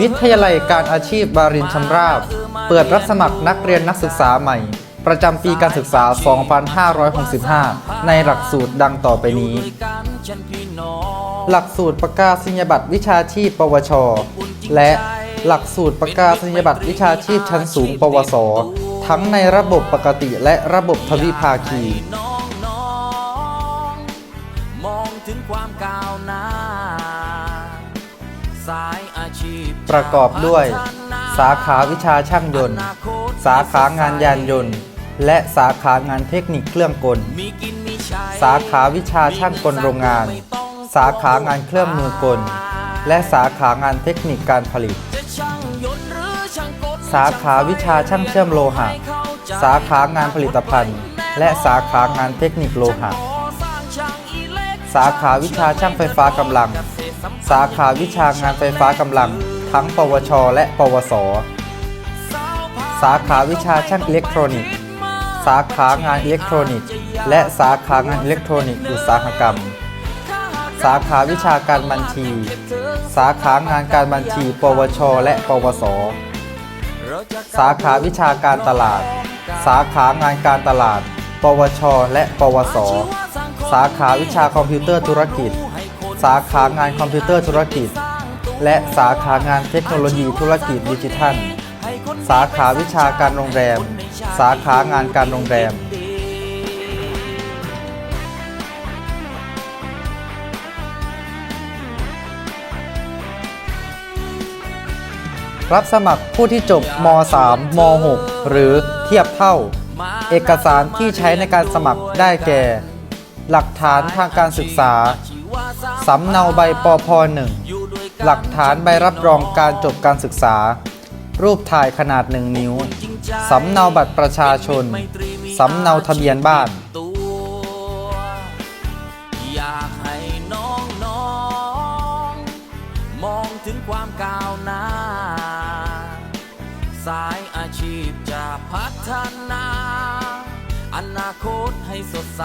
วิทยาลัยการอาชีพบารินชำราบ เปิดรับสมัครนักเรียนนักศึกษาใหม่ ประจำปีการศึกษา 2565 ในหลักสูตรดังต่อไปนี้ หลักสูตรประกาศนียบัตรวิชาชีพ ปวช และหลักสูตรประกาศนียบัตรวิชาชีพชั้นสูง ปวส ทั้งในระบบปกติและระบบทวิภาคี ประกอบด้วยพัฒนาสาขาวิชาช่างยนต์อนาคตสาขางานยานยนต์ และสาขางานเทคนิคเครื่องกลมีกินมีใช้สาขาวิชาช่างกลโรงงาน สาขางานเครื่องมือกล และสาขางานเทคนิคการผลิตจะช่างยนต์หรือช่างกลสาขาวิชาช่างเชื่อมโลหะ สาขางานผลิตภัณฑ์ และสาขางานเทคนิคโลหะ สาขาวิชาช่างไฟฟ้ากำลัง สาขาวิชางานไฟฟ้ากำลัง ทั้ง ปวช และ ปวส สาขาวิชาช่างอิเล็กทรอนิกส์ สาขางานอิเล็กทรอนิกส์ และสาขางานอิเล็กทรอนิกส์อุตสาหกรรม สาขาวิชาการบัญชี สาขางานการบัญชี ปวช และ ปวส สาขาวิชาการตลาด สาขางานการตลาด ปวช และ ปวส สาขาวิชาคอมพิวเตอร์ธุรกิจ สาขางานคอมพิวเตอร์ธุรกิจ และสาขางานเทคโนโลยีธุรกิจดิจิทัล สาขาวิชาการโรงแรม สาขางานการโรงแรม รับสมัครผู้ที่จบม 3 ม 6 หรือเทียบเท่า เอกสารที่ใช้ในการสมัครได้แก่ หลักฐานทางการศึกษา สำเนาใบปอพ1หลักฐานใบรับรองการจบการศึกษา รูปถ่ายขนาด1นิ้ว สำเนาบัตรประชาชน สำเนาทะเบียนบ้านอยากให้น้องน้องมองถึงความก้าวหน้า สายอาชีพจะพัฒนา อนาคตให้สดใส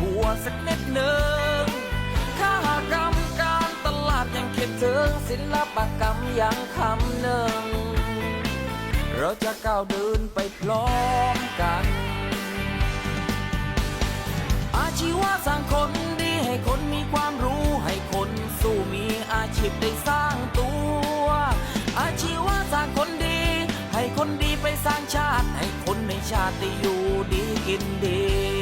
หัวสักนิดหนึ่งค่ากรรมการตลาดยังคิดถึงศิลปกรรมยังคำหนึ่ง เราจะก้าวเดินไปพร้อมกัน อาชีวะสร้างคนดีให้คนมีความรู้ให้คนสู้มีอาชีพได้สร้างตัว อาชีวะสร้างคนดี ให้คนดีไปสร้างชาติ ให้คนในชาติได้อยู่ดีกินดี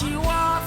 อาชีวะ